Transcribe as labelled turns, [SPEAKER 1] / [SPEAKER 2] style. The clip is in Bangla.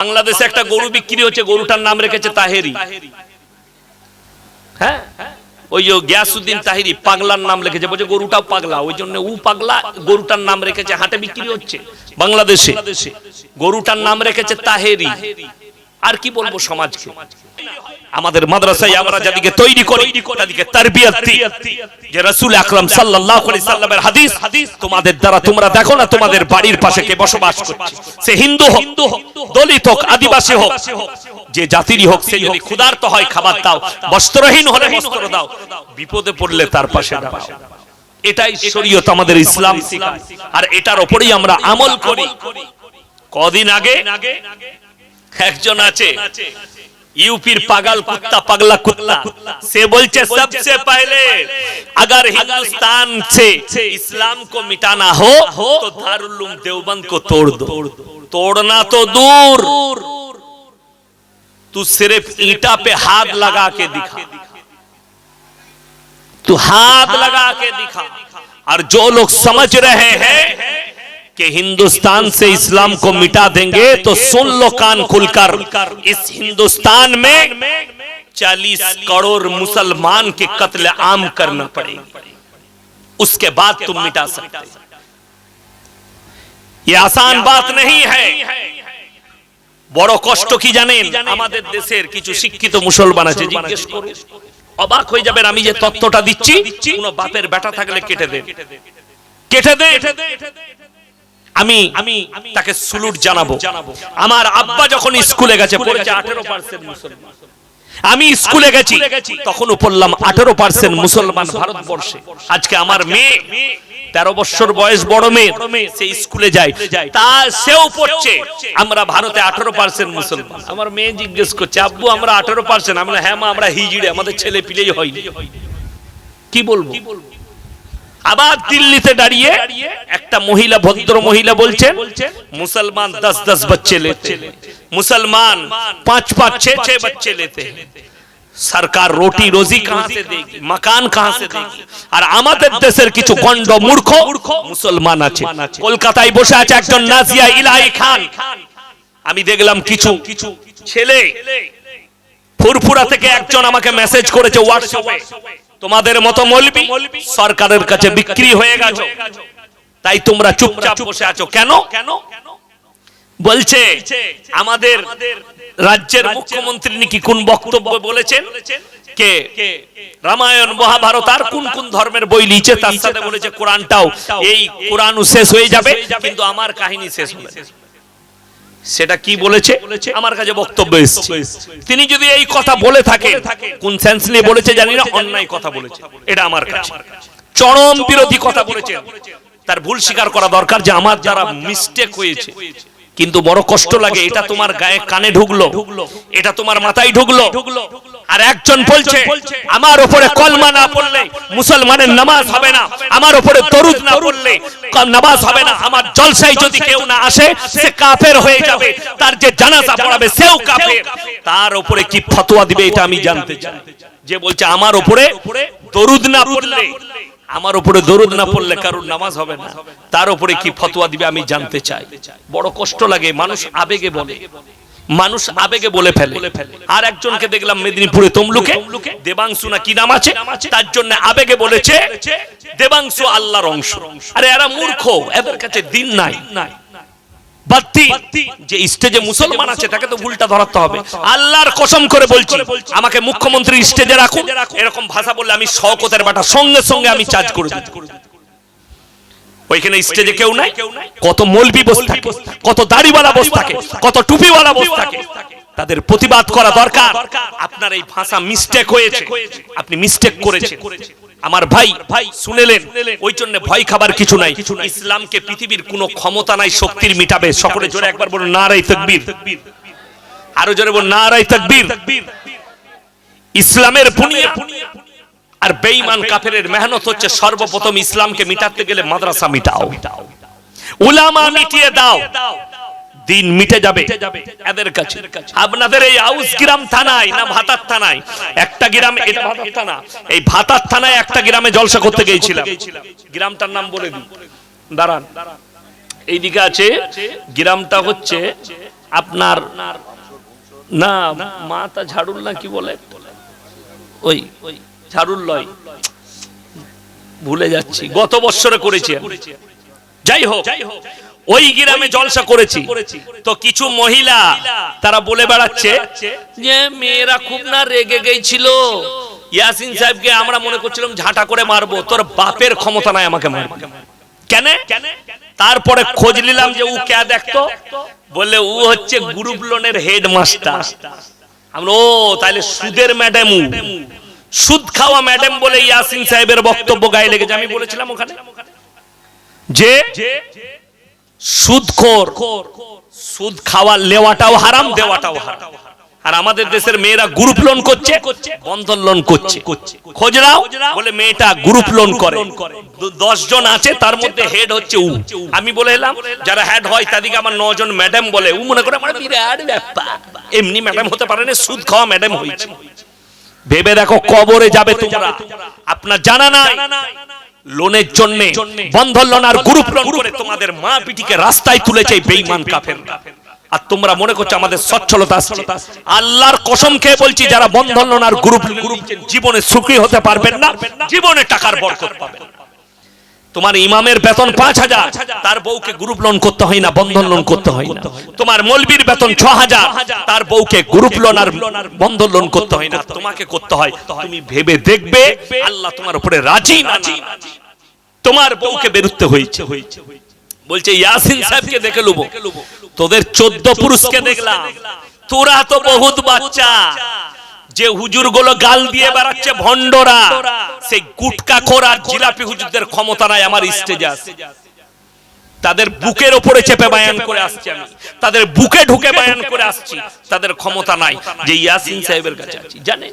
[SPEAKER 1] বাংলাদেশে একটা গরু বিক্রি হচ্ছে গরুটার নাম রেখেছে তাহেরি। হ্যাঁ? ওই যে গিয়াসুদ্দিন তাহিরি পাগলার নাম লিখেছে বলছে গরুটাও পাগলা ওই জন্য উ পাগলা গরুটার নাম রেখেছে হাটে বিক্রি হচ্ছে। বাংলাদেশে। গরুটার নাম রেখেছে তাহেরি। আর কি বলব সমাজকে? আমাদের মাদ্রাসায় আমরা যাদেরকে তৈরি করি তাদেরকে তারবিয়াত দিই। যে রাসূল আকরাম সাল্লাল্লাহু আলাইহি সাল্লামের হাদিস তোমাদের দ্বারা তোমরা দেখো না তোমাদের বাড়ির পাশে কে বসবাস করছে। সে হিন্দু হোক দলিত হোক আদিবাসী হোক যে জাতিরই হোক সে যদি ক্ষুধার্ত হয় খাবার দাও বস্ত্রহীন হলে বস্ত্র দাও বিপদে পড়লে তার পাশে দাঁড়াও। এটাই শরীয়ত আমাদের ইসলাম। শেখায় আর এটার উপরেই আমরা আমল করি। কদিন আগে একজন আছে यूपीर पागल कुत्ता पगला कुत्ता से बोलचे सबसे पहले अगर हिंदुस्तान से इस्लाम को मिटाना हो तो दारुल देवबंद को तोड़ दो तोड़ना तो दूर तू सिर्फ ईटा पे हाथ लगा के दिखा तू हाथ लगा के दिखा और जो लोग समझ रहे हैं कि हिंदुस्तान से इस्लाम को मिटा देंगे तो सुन लो कान खुलकर इस हिंदुस्तान में चालीस करोड़ मुसलमान के कत्ल आम करना पड़ेगा उसके बाद तुम मिटा सकते हो। ये आसान बात नहीं है বড় কষ্ট কি জানেন আমাদের দেশের কিছু শিক্ষিত মুসলমান আছে জিজ্ঞেস করুন অবাক হয়ে যাবেন আমি যে তত্ত্বটা দিচ্ছি কোন বাপের বেটা থাকলে কেটে দেন কেটে দে আমি আমি তাকে সুলুট জানাব। আমার আব্বা যখন স্কুলে গেছে পড়েছে। আঠেরো পার্সেন্ট মুসলমান। আমি স্কুলে গেছি তখনও পড়লাম আঠেরো পার্সেন্ট মুসলমান ভারতবর্ষে। আজকে আমার মেয়ে তেরো বছর বয়স বড় মেয়ে সে স্কুলে যায়। তা সেও পড়ছে। আমরা ভারতে আঠেরো পার্সেন্ট মুসলমান। আমার মেয়ে জিজ্ঞেস করছে আব্বু আমরা আঠেরো পার্সেন্ট আমরা হ্যাঁ মা আমরা হিজিড়ে আমাদের ছেলে পিলেই হয় কি বলব? আবার দিল্লিতে দাঁড়িয়ে একটা মহিলা, ভদ্র মহিলা বলছেন, মুসলমান দশ দশ বাচ্চে মুসলমান পাঁচ পাঁচ ছে ছে বাচ্চে লেতে। সরকার রোটি, রোজি কাহা মকান ফুরফুরা থেকে একজন আমাকে মেসেজ করেছে হোয়াটসঅ্যাপে তোমাদের মতো মলবি সরকারের কাছে বিক্রি হয়ে গেছো। তাই তোমরা চুপচাপ বসে আছো। কেন? কেন বলছে, আমাদের রাজ্যের মুখ্যমন্ত্রী নাকি কোন বক্তব্য বলেছেন? কে? রামায়ণ, মহাভারত, আর কোন কোন ধর্মের বই লিখে তার সাথে বলেছে কোরআনটাও। এই কোরআন শেষ হয়ে যাবে, কিন্তু আমার কাহিনী শেষ হবে। সেটা কি বলেছে? আমার কাছে বক্তব্য এসেছে। তিনি যদি এই কথা বলে থাকে কোন সেন্স নিয়ে বলেছে জানি না, অন্যায় কথা বলেছে। এটা আমার কাছে। চরম বিরোধী কথা বলেছে। তার ভুল স্বীকার করা দরকার যে আমার যারা মিস্টেক হয়েছে। কিন্তু বড় কষ্ট লাগে, এটা তোমার গায়ে কানে ঢুকলো। এটা তোমার মাথায় ঢুকলো। আর একজন বলছে আমার উপরে কলমা না পড়লে মুসলমানের নামাজ হবে না। আমার উপরে দরুদ না পড়লে নামাজ হবে না। আমার জলসায় যদি কেউ না আসে সে কাফের হয়ে যাবে। তার যে জানাজা পড়াবে সেও কাফের। তার উপরে কি ফতোয়া দিবে এটা আমি জানতে চাই। যে বলছে আমার উপরে দরুদ না পড়লে আমার উপরে দরুদ না পড়লে কারোর নামাজ হবে না। তার উপরে কি ফতোয়া দিবে আমি জানতে চাই। বড় কষ্ট লাগে মানুষ আবেগে বলে। মানুষ আবেগে বলে ফেলে। আর একজনকে দেখলাম মেদিনীপুরে তমলুকে। দেবাংশু না কি নাম আছে? তার জন্য আবেগে বলেছে দেবাংশু আল্লাহর অংশ। আরে এরা মূর্খ এদের কাছে দিন নাই। বাত্তি যে স্টেজে মুসলমান আছে তাকে তো ভুলটা ধরাতে হবে। আল্লাহর কসম করে বলছি আমাকে মুখ্যমন্ত্রী স্টেজে রাখুন। এরকম ভাষা বললে আমি শওকতের বাটা সঙ্গে সঙ্গে আমি চার্জ করে দিই ওইখানে স্টেজে কেউ নাই? কত মলবি বসে থাকে কত দাড়িওয়ালা বসে থাকে কত টুপিওয়ালা বসে থাকে। তাদের প্রতিবাদ করা দরকার। আপনার এই ভাষা মিস্টেক হয়েছে। আপনি মিস্টেক করেছেন। আমার ভাই ভাই শুনেলেন ওই জন্য ভয় খাবার কিছু নাই। ইসলামকে পৃথিবীর কোনো ক্ষমতা নাই শক্তির মিটাবে। সকলে জোরে একবার বলুন নারাই তকবীর। আরও জোরে বলুন নারাই তকবীর। ইসলামের বুনিয়াদ আর বেঈমান কাফেরের মেহনত হচ্ছে সর্বপ্রথম ইসলামকে মিটাতে গেলে মাদ্রাসা মিটাও। উলামা মিটিয়ে দাও। দিন মিটে যাবে। এদের কাছে। আপনাদের এই আউস গ্রাম থানায় না ভাতার থানায়? একটা গ্রাম এটা ভাতার থানা। এই ভাতার থানায় একটা গ্রামে জলসা করতে গিয়েছিলাম গ্রামটার নাম বলে দিই। দাঁড়ান। এইদিকে আছে। গ্রামটা হচ্ছে আপনার না, মাতা ঝাড়ুল না কি বলে? ওই ওই। লয়। ভুলে যাচ্ছি। গত বছরে করেছি। যাই হোক, ওই গ্রামে জলসা করেছি। তো কিছু মহিলা তারা বলে বেড়াচ্ছে যে, মেয়েরা খুব না রেগে গেছিল। ইয়াসিন সাহেবকে আমরা মনে করছিলাম ঝাঁটা করে মারবো। তোর বাপের ক্ষমতা নাই আমাকে মারবে কেন? তারপরে খোঁজ নিলাম যে ও কে দেখতো। বলে ও হচ্ছে গ্রুপ লোনের হেডমাস্টার। আমরা, ও তাহলে সুদের ম্যাডাম। সুদ খাওয়া ম্যাডাম বলে ইয়াসিন সাহেবের বক্তব্য গায়ে লেগেছে। আমি বলেছিলাম ওখানে যে সুদখোর সুদ খাওয়া লেওয়াটাও হারাম দেওয়াটাও হারাম। আর আমাদের দেশের মেয়েরা গ্রুপ লোন করছে বন্ধন লোন করছে। খোঁজ নাও বলে মেয়েটা গ্রুপ লোন করে। দশ জন আছে তার মধ্যে হেড হচ্ছে উ। আমি বলে এলাম যারা হেড হয় তাদেরকে আমার নজন ম্যাডাম বলে। উ মনে করে আমার বিরাট ব্যাপার। এমনি ম্যাডাম হতে পারে না সুদ খাওয়া ম্যাডাম হয়েছে। ভেবে দেখো কবরে যাবে তোমরা। আপনার জানা নাই? লোনের জন্য। বন্ধন লোন আর গ্রুপ লোন করে তোমাদের মা পিটিকে রাস্তায় তুলেছে বেঈমান কাফের আর তোমরা মনে করছ আমাদের সচ্ছলতা আসছে। আল্লাহর কসম খেয়ে বলছি যারা বন্ধন লোন আর গ্রুপ গ্রুপ জীবনে সুখী হতে পারবেন না জীবনে টাকার বরকত পাবেন। না। তোমার ইমামের বেতন পাঁচ হাজার। তার বউকে গ্রুপ লোন করতে হয় না, বন্ধন লোন করতে হয় না। তোমার মলবির বেতন ছ হাজার, তার বউকে গ্রুপ লোন আর বন্ধন লোন করতে হয় না। তোমাকে করতে হয়, তুমি ভেবে দেখবে, আল্লাহ তোমার উপরে রাজি না। তোমার বউকে বেরুতে হয়েছে। বলছে, ইয়াসিন সাহেবকে দেখে লুবো। তোদের চোদ্দ পুরুষকে দেখলাম। তোরা তো বহুত বাচ্চা। যে হুজুরগুলো গাল দিয়ে বেড়াচ্ছে ভণ্ডরা সেই গুটকা খোরা জিলাপি হুজুরদের ক্ষমতা নাই আমার স্টেজে আছে। তাদের বুকের ওপরে চেপে বায়ান করে আসছি আমি। তাদের বুকে ঢুকে বায়ান করে আসছি। তাদের ক্ষমতা নাই যে ইয়াসিন সাহেবের কাছে আছি। জানে